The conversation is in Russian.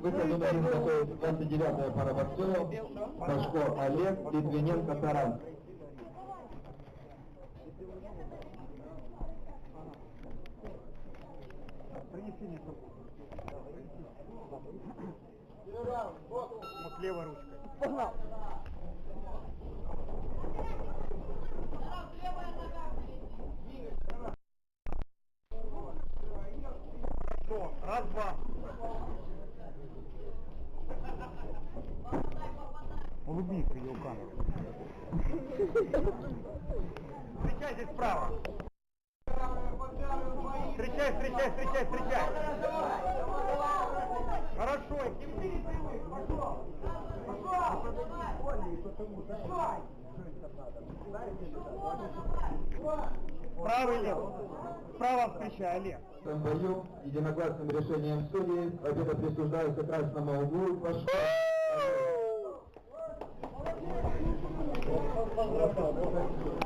Выход номер один находится 29-я пара боксеров. Сашко Олег, Литвиненко Таран. Вот левой ручкой. Что? Раз, два. Улыбнись в видеокамеру. Встречай здесь справа. Встречай, встречай, встречай, встречай. Хорошо. Правый левый. Справа встречай, Олег. В этом бою единогласным решением судей победа присуждается красному углу. Rafa,